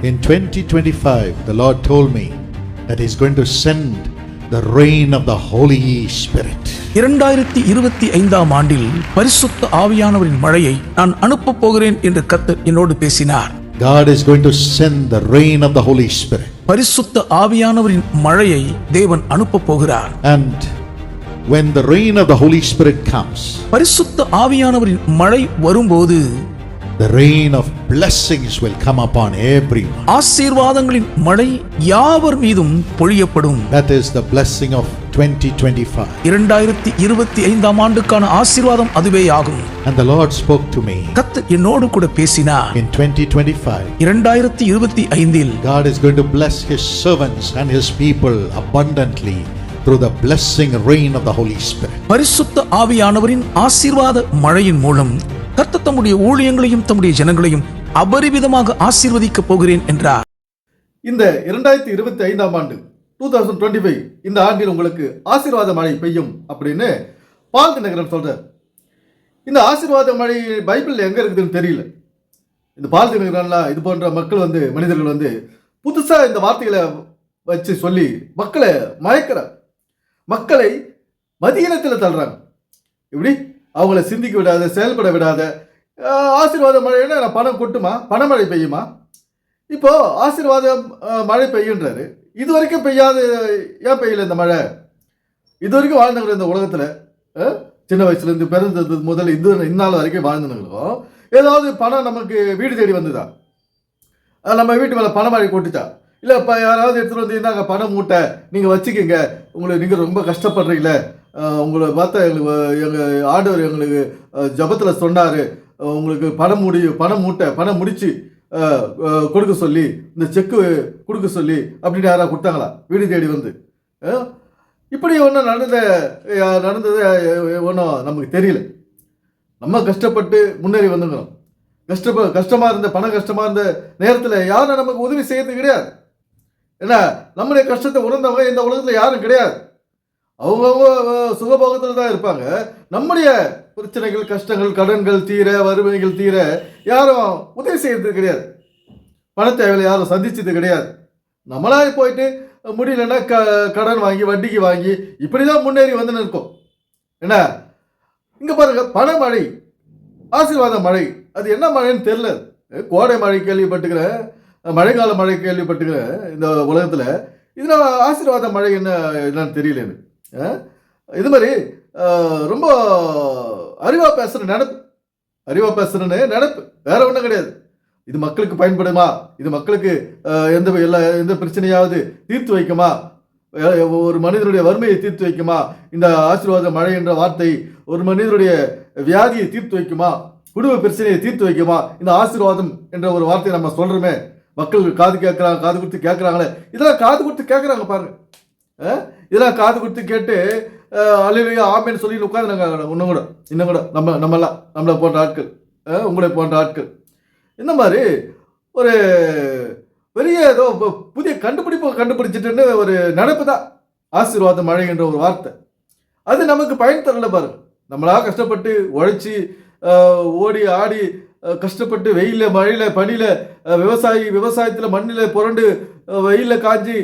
In 2025, the Lord told me that He's going to send the rain of the Holy Spirit. இரண்டாயிரத்தி இருபத்தி ஐந்தாம் ஆண்டில் பரிசுத்த ஆவியானவரின் மழையை நான் அனுப்பப் போகிறேன் என்று கர்த்தர் என்னோடு பேசினார் God is going to send the rain of the Holy Spirit. பரிசுத்த ஆவியானவரின் மழையை தேவன் அனுப்பப் போகிறார் And when the rain of the Holy Spirit comes, பரிசுத்த ஆவியானவரின் மழை வரும்போது the rain of blessings will come upon everyone. ஆசீர்வாதங்களின் மழை யாவர் மீதும் பொழியப்படும் That is the blessing of 2025. இரண்டாயிரத்தி இருபத்தி ஐந்தாம் ஆண்டுக்கான ஆசீர்வாதம் அதுவே ஆகும் And the Lord spoke to me கர்த்தர் என்னோடு கூட பேசினார் in 2025. இரண்டாயிரத்தி இருபத்தி ஐந்தில் God is going to bless His servants and His people abundantly through the blessing rain of the Holy Spirit. பரிசுத்த ஆவியானவரின் ஆசீர்வாத மழையின் மூலம் கர்த்த தம்முடைய ஊழியங்களையும் தம்முடைய ஜனங்களையும் அபரிவிதமாக ஆசீர்வதிக்கப் போகிறேன் என்றார். இந்த இரண்டாயிரத்தி இருபத்தி ஐந்தாம் ஆண்டு டூ தௌசண்ட் டுவெண்ட்டி ஃபைவ் இந்த ஆண்டில் உங்களுக்கு ஆசீர்வாத மழை பெய்யும் அப்படின்னு பால் தினகரன் சொல்றார். இந்த ஆசீர்வாத மழை பைபிளில் எங்கே இருக்குதுன்னு தெரியல. இந்த பால் தினகரன்லாம் இது போன்ற மக்கள் வந்து மனிதர்கள் வந்து புதுசாக இந்த வார்த்தைகளை வச்சு சொல்லி மக்களை மயக்கிறார். மக்களை மதியினத்தில் தள்ளுறாங்க. இப்படி அவங்கள சிந்திக்க விடாத செயல்பட விடாத ஆசீர்வாத மழைன்னா நான் பணம் கொட்டுமா? பணமழை பெய்யுமா? இப்போது ஆசீர்வாதம் மழை பெய்யுன்றாரு. இது வரைக்கும் பெய்யாத ஏன் பெய்யல இந்த மழை? இது வரைக்கும் வாழ்ந்தவங்க இந்த உலகத்தில் சின்ன வயசுலேருந்து பிறந்தது முதல் இது இந்நாள் வரைக்கும் வாழ்ந்தவங்களும் ஏதாவது பணம் நமக்கு வீடு தேடி வந்ததா? நம்ம வீட்டு மேலே பணமழை கொட்டுச்சா? இல்லை இப்போ யாராவது எடுத்துகிட்டு வந்து இந்தாங்க பணம் மூட்டை நீங்கள் வச்சுக்கோங்க. உங்களுக்கு நீங்கள் ரொம்ப கஷ்டப்படுறீங்களே. உங்களை பார்த்தா எங்களுக்கு எங்கள் ஆண்டவர் எங்களுக்கு ஜபத்தில் சொன்னார். உங்களுக்கு பணம் முடி பணம் மூட்டை பணம் முடிச்சு கொடுக்க சொல்லி இந்த செக்கு கொடுக்க சொல்லி அப்படின்னு யாராவது கொடுத்தாங்களா? வீடு தேடி வந்து. இப்படி ஒன்றும் நடந்த நடந்தது ஒன்றும் நமக்கு தெரியல. நம்ம கஷ்டப்பட்டு முன்னேறி வந்துக்கிறோம். கஷ்டப்ப கஷ்டமாக இருந்த பணம் கஷ்டமாக இருந்த நேரத்தில் யாரும் நமக்கு உதவி செய்யறது கிடையாது. ஏன்னா நம்முடைய கஷ்டத்தை உணர்ந்தவங்க இந்த உலகத்தில் யாரும் கிடையாது. அவங்கவுங்க சுகபோகத்தில் தான் இருப்பாங்க. நம்முடைய பிரச்சனைகள் கஷ்டங்கள் கடன்கள் தீர வறுமைகள் தீர யாரும் உதவி செய்யறது கிடையாது. பண தேவையில்லை யாரும் சந்திச்சது கிடையாது. நம்மளாக போயிட்டு முடியலன்னா க கடன் வாங்கி வட்டிக்கு வாங்கி இப்படி தான் முன்னேறி வந்துன்னு இருக்கோம் என்ன? இங்கே பாருங்க பணமழை ஆசீர்வாத மழை. அது என்ன மழைன்னு தெரில கோடை மழை கேள்விப்பட்டுக்கிறேன். மழைக்கால மழை கேள்விப்பட்டுக்கிறேன் இந்த உலகத்தில். இதில் ஆசீர்வாத மழை என்ன என்னன்னு தெரியல எனக்கு. இது மாதிரி ரொம்ப அறிவாக பேசுகிற நினப்பு. அறிவாக பேசுகிறேன்னு நினப்பு. வேற ஒன்றும் கிடையாது. இது மக்களுக்கு பயன்படுமா? இது மக்களுக்கு எந்த எல்லா எந்த பிரச்சனையாவது தீர்த்து வைக்குமா? ஒரு மனிதனுடைய வறுமையை தீர்த்து வைக்குமா? இந்த ஆசீர்வாத மழை என்ற வார்த்தை ஒரு மனிதனுடைய வியாதியை தீர்த்து வைக்குமா? குடும்ப பிரச்சனையை தீர்த்து வைக்குமா? இந்த ஆசீர்வாதம் என்ற ஒரு வார்த்தையை நம்ம சொல்கிறோமே மக்கள் காது கேட்குறாங்க காது கொடுத்து கேட்குறாங்களே. இதெல்லாம் காது கொடுத்து கேட்குறாங்க பாருங்கள் இதெல்லாம் காது கொடுத்து கேட்டு அழுவையோ ஆமேன்னு சொல்லி உட்காந்துனாங்க இன்னும் கூட இன்னும் கூட. நம்ம நம்மளாம் நம்மளை போன்ற ஆட்கள் உங்களை போன்ற ஆட்கள். இந்த மாதிரி ஒரு பெரிய ஏதோ புதிய கண்டுபிடிப்பு கண்டுபிடிச்சிட்டுன்னு ஒரு நினைப்பு தான். ஆசீர்வாத மழை என்ற ஒரு வார்த்தை. அது நமக்கு பயன் தரல பாருங்க. நம்மளாக கஷ்டப்பட்டு உழைச்சி ஓடி ஆடி கஷ்டப்பட்டு வெயிலில் மழையில் பனியில் விவசாயி விவசாயத்தில் மண்ணில் புரண்டு வெயிலில் காய்ச்சி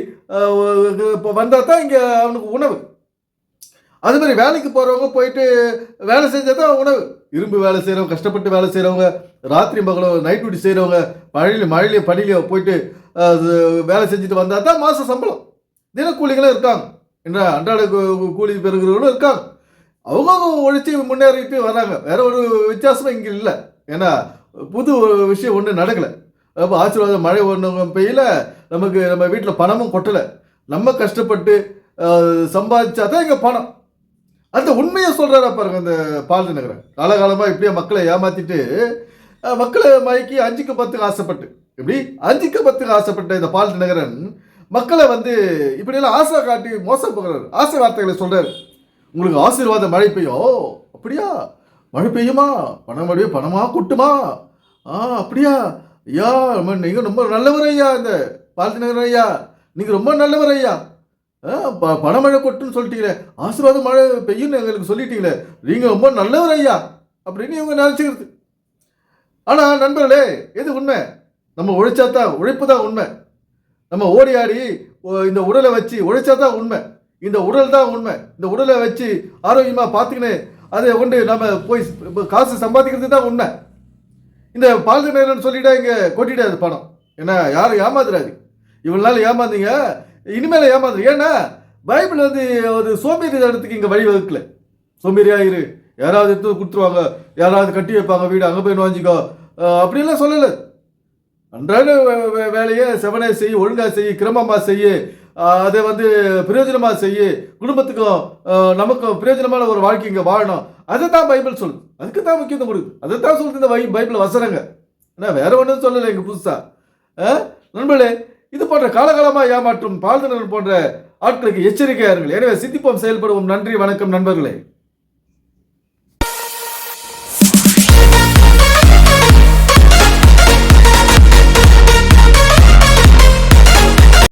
இப்போ வந்தால் தான் இங்கே அவனுக்கு உணவு. அது மாதிரி வேலைக்கு போகிறவங்க போயிட்டு வேலை செஞ்சால் தான் உணவு. இரும்பு வேலை செய்கிறவங்க கஷ்டப்பட்டு வேலை செய்கிறவங்க ராத்திரி பகலும் நைட் டியூட்டி செய்கிறவங்க மழையில மழையிலையும் பனிலையும் போயிட்டு அது வேலை செஞ்சுட்டு வந்தால் தான் மாத சம்பளம். தினக்கூலிகளும் இருக்காங்க. என்ன அன்றாட கூலி பெறுகிறவங்களும் இருக்காங்க. அவங்கவுங்க ஒழிச்சு முன்னேறிட்டு வராங்க. வேற ஒரு வித்தியாசமும் இங்கே இல்லை. ஏன்னா புது ஒரு விஷயம் ஒன்றும் நடக்கலை. அப்போ ஆசீர்வாதம் மழை ஒன்று பெய்யல. நமக்கு நம்ம வீட்டில் பணமும் கொட்டலை. நம்ம கஷ்டப்பட்டு சம்பாதிச்சாதான் இங்கே பணம். அந்த உண்மையை சொல்கிறாரா பாருங்க அந்த பால் நகரன் காலகாலமாக இப்படியே மக்களை ஏமாற்றிட்டு மக்களை மயக்கி அஞ்சுக்கு பத்துக்கு ஆசைப்பட்டு இப்படி அஞ்சுக்கு பத்துக்கு ஆசைப்பட்ட இந்த பால் நகரன் மக்களை வந்து இப்படியெல்லாம் ஆசை காட்டி மோசம் போகிறாரு. ஆசை வார்த்தைகளை சொல்கிறார் உங்களுக்கு ஆசீர்வாத மழை பெய்யும்? அப்படியா? மழை பெய்யுமா? பணம் மழையோ பணமாக கொட்டுமா? ஆ அப்படியா? ஐயா ரொம்ப நீங்கள் ரொம்ப நல்லவர் ஐயா இந்த பாலத்தி ஐயா நீங்கள் ரொம்ப நல்லவர் ஐயா. ஆ, ப- பணமழை கொட்டுன்னு சொல்லிட்டீங்களே ஆசீர்வாத மழை பெய்யும்னு எங்களுக்கு சொல்லிட்டீங்களே நீங்கள் ரொம்ப நல்லவர் ஐயா அப்படின்னு இவங்க நினச்சிக்கிறது. ஆனால் நண்பர்களே எது உண்மை? நம்ம உழைச்சா தான் உழைப்பு தான் உண்மை? நம்ம ஓடி ஆடி ஓ- இந்த உடலை வச்சு உழைச்சா தான் உண்மை? இந்த உடல் தான் உண்மை. இந்த உடலை வச்சு ஆரோக்கியமாக பார்த்துக்கின்னு அதை கொண்டு நம்ம போய் காசு சம்பாதிக்கிறது தான் உண்மை. இந்த பால் நேரம்னு சொல்லிட்டா இங்கே கொட்டிடாது பணம். ஏன்னா யாரும் ஏமாத்துறாது இவ்வளோ நாள் ஏமாந்தீங்க. இனிமேல் ஏமாந்து ஏன்னா பைபிள் வந்து ஒரு சோம்பேறி இடத்துக்கு இங்கே வழி வகுக்கல. சோம்பேறியா இரு யாராவது எடுத்து கொடுத்துருவாங்க. யாராவது கட்டி வைப்பாங்க வீடு அங்கே போய் வாங்கிக்கோ அப்படின்லாம் சொல்லலை. அன்றாட வே- வே- வேலையை செவனே செய் ஒழுங்காக செய் கிரமமாக செய்ய அதை வந்து பிரயோஜனமாக செய்ய குடும்பத்துக்கும் நமக்கும் பிரயோஜனமான ஒரு வாழ்க்கை இங்கே வாழணும். அதை தான் பைபிள் சொல்லுது. அதுக்கு தான் முக்கியத்துவம் கொடுக்குது. அதை தான் சொல்லுது இந்த பைபிள் வசனங்க. ஏன்னா வேற ஒன்றும் சொல்லலை எங்கள் புதுசாக நண்பர்களே இது போன்ற காலகாலமாக ஏமாற்றும் பால்தனர் போன்ற ஆட்களுக்கு எச்சரிக்கையாருங்கள் எனவே சிந்திப்போம் செயல்படுவோம். நன்றி வணக்கம் நண்பர்களே.